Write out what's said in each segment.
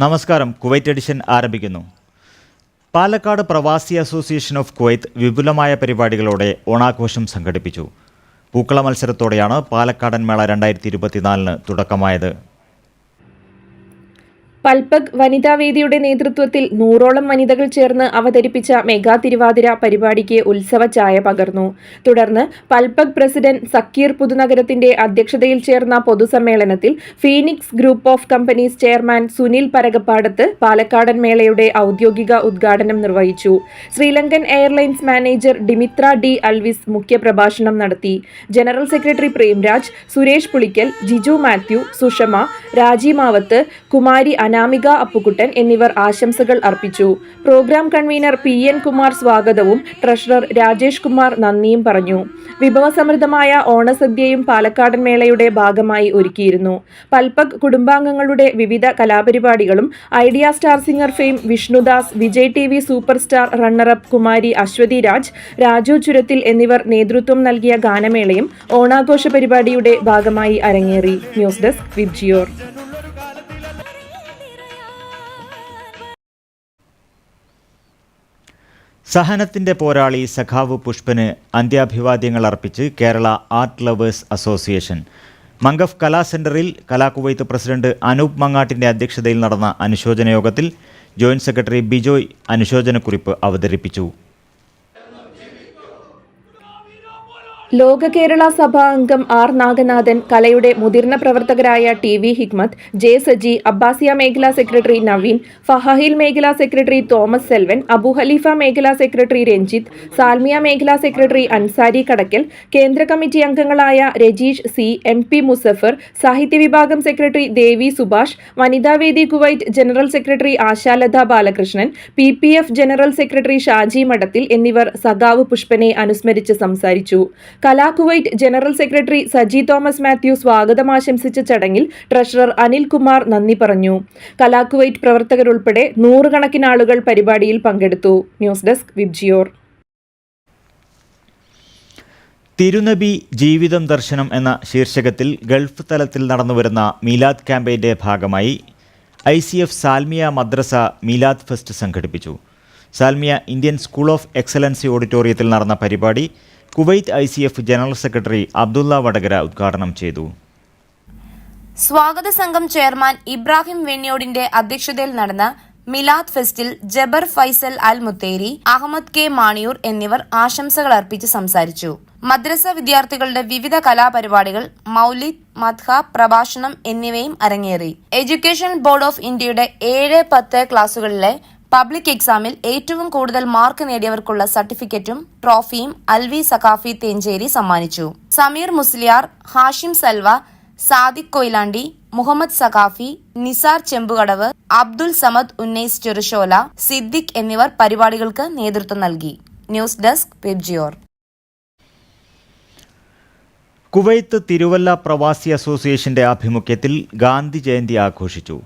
നമസ്കാരം. Kuwait edition ആരംഭിക്കുന്നു. പാലക്കാട് പ്രവാസി അസോസിയേഷൻ ഓഫ് കുവൈത്ത് വിപുലമായ പരിപാടികളോടെ ഓണാഘോഷം സംഘടിപ്പിച്ചു. പൂക്കള മത്സരത്തോടെയാണ് പാലക്കാടൻ മേള രണ്ടായിരത്തി ഇരുപത്തിനാലിന് തുടക്കമായത്. പൽപക് വനിതാവേദിയുടെ നേതൃത്വത്തിൽ നൂറോളം വനിതകൾ ചേർന്ന് അവതരിപ്പിച്ച മെഗാ തിരുവാതിര പരിപാടിക്ക് ഉത്സവ ചായ പകർന്നു. തുടർന്ന് പൽപക് പ്രസിഡന്റ് സക്കീർ പുതുനഗരത്തിന്റെ അധ്യക്ഷതയിൽ ചേർന്ന പൊതുസമ്മേളനത്തിൽ Phoenix group of companies chairman Sunil Parakkapadath Palakkadan മേളയുടെ ഔദ്യോഗിക ഉദ്ഘാടനം നിർവഹിച്ചു. ശ്രീലങ്കൻ എയർലൈൻസ് മാനേജർ ഡിമിത്ര ഡി അൽവിസ് മുഖ്യപ്രഭാഷണം നടത്തി. ജനറൽ സെക്രട്ടറി പ്രേംരാജ് സുരേഷ് പുളിക്കൽ ജിജു മാത്യു സുഷമ രാജി മാവത്ത് കുമാരി അനാമിക അപ്പുകുട്ടൻ എന്നിവർ ആശംസകൾ അർപ്പിച്ചു. Programme convener P N Kumar സ്വാഗതവും ട്രഷറർ രാജേഷ് കുമാർ നന്ദിയും പറഞ്ഞു. വിഭവസമൃദ്ധമായ ഓണസദ്യയും പാലക്കാടൻ മേളയുടെ ഭാഗമായി ഒരുക്കിയിരുന്നു. പൽപക് കുടുംബാംഗങ്ങളുടെ വിവിധ കലാപരിപാടികളും Idea star singer fame Vishnudas Vijay T V super star runner up Kumari Aswathi Raj Raju Churathil എന്നിവർ നേതൃത്വം നൽകിയ ഗാനമേളയും ഓണാഘോഷ പരിപാടിയുടെ ഭാഗമായി അരങ്ങേറി. News desk Vibgyor. സഹനത്തിന്റെ പോരാളി സഖാവ് പുഷ്പന് അന്ത്യാഭിവാദ്യങ്ങൾ അർപ്പിച്ച് Kerala art lovers association. Mangaf Kala സെന്ററിൽ കലാകുവൈത്ത് പ്രസിഡന്റ് അനൂപ് മങ്ങാട്ടിന്റെ അധ്യക്ഷതയിൽ നടന്ന അനുശോചന യോഗത്തിൽ ജോയിന്റ് സെക്രട്ടറി ബിജോയ് അനുശോചനക്കുറിപ്പ് അവതരിപ്പിച്ചു. ലോക കേരള സഭാ അംഗം ആർ നാഗനാഥൻ കലയുടെ മുതിർന്ന പ്രവർത്തകരായ T V Hikmath J Saji Abbasiya മേഖലാ സെക്രട്ടറി നവീൻ ഫഹാഹിൽ മേഖലാ secretary Thomas Selvan Abu Halifa മേഖലാ സെക്രട്ടറി രഞ്ജിത്ത് സാൽമിയ മേഖലാ സെക്രട്ടറി അൻസാരി കടക്കൽ കേന്ദ്ര കമ്മിറ്റി അംഗങ്ങളായ Rajeesh C M P Muzaffar സാഹിത്യ വിഭാഗം secretary Devi Subhash Vanithavedi Kuwait general secretary Ashalatha Balakrishnan P P F general secretary Shaji Madathil എന്നിവർ സഖാവ് പുഷ്പനെ അനുസ്മരിച്ച് സംസാരിച്ചു. Kala Kuwait general secretary Saji Thomas Mathew സ്വാഗതം ആശംസിച്ച ചടങ്ങിൽ ട്രഷറർ അനിൽ കുമാർ നന്ദി പറഞ്ഞു. കലാകുവൈറ്റ് പ്രവർത്തകരുൾപ്പെടെ നൂറുകണക്കിന് ആളുകൾ പരിപാടിയിൽ പങ്കെടുത്തു. ന്യൂസ് ഡെസ്ക് വിബ്ജിയോർ തിരുനബി ജീവിതം ദർശനം എന്ന ശീർഷകത്തിൽ ഗൾഫ് തലത്തിൽ നടന്നുവരുന്ന മീലാദ് ക്യാമ്പയിന്റെ ഭാഗമായി ഐ സി എഫ് സാൽമിയ മദ്രസ മീലാദ് ഫെസ്റ്റ് സംഘടിപ്പിച്ചു. Salmiya Indian school of excellency ഓഡിറ്റോറിയത്തിൽ നടന്ന പരിപാടി Kuwait I C F general secretary Abdulla Vadakara ഉദ്ഘാടനം ചെയ്തു. സ്വാഗത സംഘം ചെയർമാൻ ഇബ്രാഹിം വെണ്ണിയോടിന്റെ അധ്യക്ഷതയിൽ നടന്ന Milad ഫെസ്റ്റിൽ Jaber Faisal Al Mutairi Ahmed K Maniyoor എന്നിവർ ആശംസകൾ അർപ്പിച്ച് സംസാരിച്ചു. മദ്രസ വിദ്യാർത്ഥികളുടെ വിവിധ കലാപരിപാടികൾ മൌലിദ് മദ്ഹ പ്രഭാഷണം എന്നിവയും അരങ്ങേറി. എഡ്യൂക്കേഷൻ ബോർഡ് ഓഫ് ഇന്ത്യയുടെ ഏഴ് പത്ത് ക്ലാസുകളിലെ പബ്ലിക് എക്സാമിൽ ഏറ്റവും കൂടുതൽ മാർക്ക് നേടിയവർക്കുള്ള സർട്ടിഫിക്കറ്റും ട്രോഫിയും അൽവി സഖാഫി തേഞ്ചേരി സമ്മാനിച്ചു. സമീർ മുസ്ലിയാർ ഹാഷിം സൽവ സാദിഖ് കൊയിലാണ്ടി മുഹമ്മദ് സഖാഫി നിസാർ ചെമ്പുകടവ് അബ്ദുൽ സമദ് ഉന്നൈസ് ചെറുശോല സിദ്ദിഖ് എന്നിവർ പരിപാടികൾക്ക് നേതൃത്വം നൽകി. News desk Vibgyor Kuwait Thiruvalla Pravasi അസോസിയേഷന്റെ ആഭിമുഖ്യത്തിൽ ഗാന്ധി ജയന്തി ആഘോഷിച്ചു.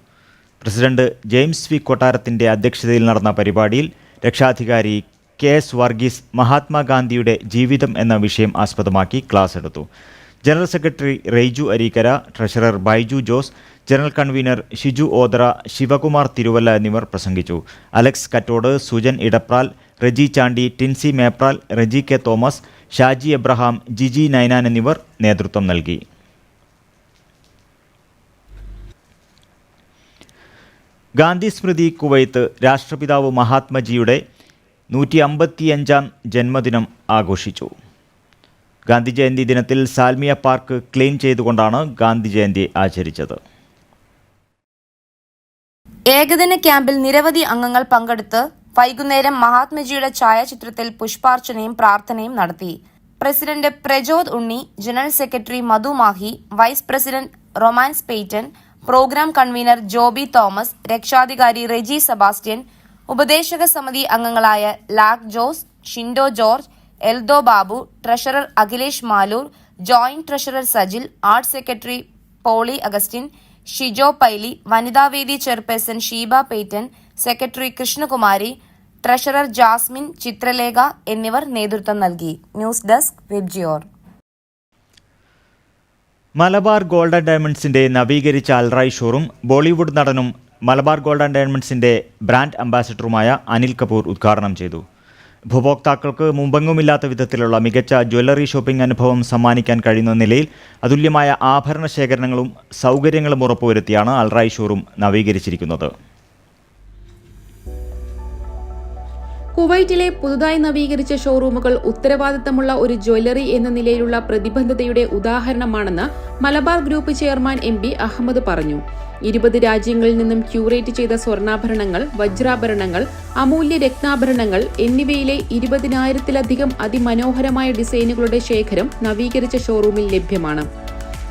പ്രസിഡന്റ് ജെയിംസ് വി കൊട്ടാരത്തിന്റെ അധ്യക്ഷതയിൽ നടന്ന പരിപാടിയിൽ രക്ഷാധികാരി കെ എസ് വർഗീസ് മഹാത്മാഗാന്ധിയുടെ ജീവിതം എന്ന വിഷയം ആസ്പദമാക്കി ക്ലാസ് എടുത്തു. General secretary Reju Areekara treasurer Baiju Jose general convener Shiju Odra Sivakumar Thiruvalla എന്നിവർ പ്രസംഗിച്ചു. Alex Kattode Sujan Edapral Reji Chandy Tincy Mepral Reji K Thomas Shaji Abraham Jiji Ninan എന്നിവർ നേതൃത്വം നൽകി. ഗാന്ധി സ്മൃതി കുവൈത്ത് രാഷ്ട്രപിതാവ് മഹാത്മജിയുടെ നൂറ്റി അമ്പത്തിയഞ്ചാം ജന്മദിനം ആഘോഷിച്ചു. ഗാന്ധി ജയന്തി ദിനത്തിൽ സാൽമിയ പാർക്ക് ക്ലീൻ ചെയ്തുകൊണ്ടാണ് ഗാന്ധി ജയന്തി ആചരിച്ചത്. ഏകദിന ക്യാമ്പിൽ നിരവധി അംഗങ്ങൾ പങ്കെടുത്ത് വൈകുന്നേരം മഹാത്മജിയുടെ ഛായാചിത്രത്തിൽ പുഷ്പാർച്ചനയും പ്രാർത്ഥനയും നടത്തി. President Prajod Unni general secretary Madhu Mahe vice president Romance Peyton programme convener Joby Thomas രക്ഷാധികാരി റെജി സെബാസ്റ്റ്യൻ ഉപദേശക സമിതി അംഗങ്ങളായ Lak Jose Shindo George Eldho Babu treasurer Akhilesh Maloor joint treasurer Sajil art secretary Poly Augustine Shijo Paily Vanithavedi chairperson Sheeba Peyton secretary Krishnakumari treasurer Jasmine Chithralekha എന്നിവർ നേതൃത്വം നൽകി. News desk Vibgyor. Malabar gold and ഡയമണ്ട്സിന്റെ നവീകരിച്ച Al Rai showroom Bollywood നടനും Malabar gold and ഡയമണ്ട്സിന്റെ brand അംബാസിഡറുമായ അനിൽ കപൂർ ഉദ്ഘാടനം ചെയ്തു. ഉപഭോക്താക്കൾക്ക് മുമ്പെങ്ങുമില്ലാത്ത വിധത്തിലുള്ള മികച്ച ജ്വല്ലറി ഷോപ്പിംഗ് അനുഭവം സമ്മാനിക്കാൻ കഴിയുന്ന നിലയിൽ അതുല്യമായ ആഭരണ ശേഖരണങ്ങളും സൗകര്യങ്ങളും ഉറപ്പുവരുത്തിയാണ് അൽറായി ഷോറൂം നവീകരിച്ചിരിക്കുന്നത്. കുവൈറ്റിലെ പുതുതായി നവീകരിച്ച ഷോറൂമുകൾ ഉത്തരവാദിത്തമുള്ള ഒരു ജ്വല്ലറി എന്ന നിലയിലുള്ള പ്രതിബദ്ധതയുടെ ഉദാഹരണമാണെന്ന് Malabar group chairman M Ahmed പറഞ്ഞു. ഇരുപത് രാജ്യങ്ങളിൽ നിന്നും ക്യൂറേറ്റ് ചെയ്ത സ്വർണാഭരണങ്ങൾ വജ്രാഭരണങ്ങൾ അമൂല്യ രത്നാഭരണങ്ങൾ എന്നിവയിലെ ഇരുപതിനായിരത്തിലധികം അതിമനോഹരമായ ഡിസൈനുകളുടെ ശേഖരം നവീകരിച്ച ഷോറൂമിൽ ലഭ്യമാണ്.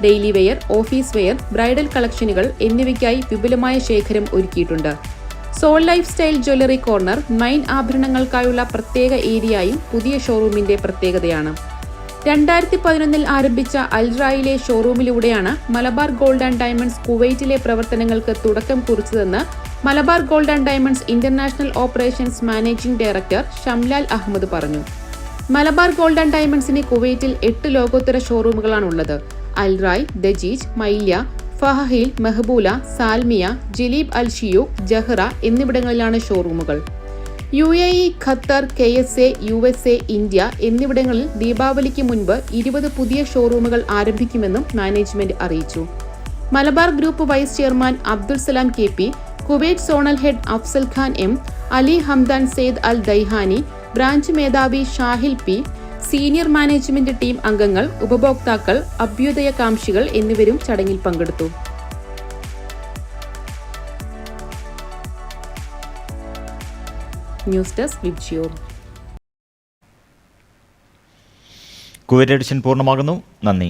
Daily wear office wear bridal കളക്ഷനുകൾ എന്നിവയ്ക്കായി വിപുലമായ ശേഖരം ഒരുക്കിയിട്ടുണ്ട്. Soul life style jewellery corner Mine ആഭരണങ്ങൾക്കായുള്ള പ്രത്യേക ഏരിയയും പുതിയ ഷോറൂമിന്റെ പ്രത്യേകതയാണ്. രണ്ടായിരത്തി പതിനൊന്നിൽ ആരംഭിച്ച അൽറായിലെ ഷോറൂമിലൂടെയാണ് മലബാർ ഗോൾഡ് ആൻഡ് ഡയമണ്ട്സ് കുവൈറ്റിലെ പ്രവർത്തനങ്ങൾക്ക് തുടക്കം കുറിച്ചതെന്ന് Malabar gold and diamonds international operations managing director Shamlal Ahmed പറഞ്ഞു. മലബാർ ഗോൾഡ് ആൻഡ് ഡയമണ്ട്സിന് കുവൈറ്റിൽ എട്ട് ലോകോത്തര ഷോറൂമുകളാണുള്ളത്. Al Rai Dajeej Maliya Fahaheel Mahboula Salmiya Jleeb Al see you Jahra എന്നിവിടങ്ങളിലാണ് ഷോറൂമുകൾ. U A E Qatar K S A U S A India എന്നിവിടങ്ങളിൽ ദീപാവലിക്ക് മുൻപ് ഇരുപത് പുതിയ ഷോറൂമുകൾ ആരംഭിക്കുമെന്നും മാനേജ്മെന്റ് അറിയിച്ചു. Malabar group vice chairman Abdul Salam K P Kuwait zonal head Afsal Khan M Ali Hamdan Saeed Al Daihani branch മേധാവി Shahil P senior management team അംഗങ്ങൾ ഉപഭോക്താക്കൾ അഭ്യുദയകാംക്ഷികൾ എന്നിവരും ചടങ്ങിൽ പങ്കെടുത്തു. ന്യൂസ് ഡെസ്ക് കുവൈറ്റ് എഡിഷൻ പൂർണമാകുന്നു. നന്ദി.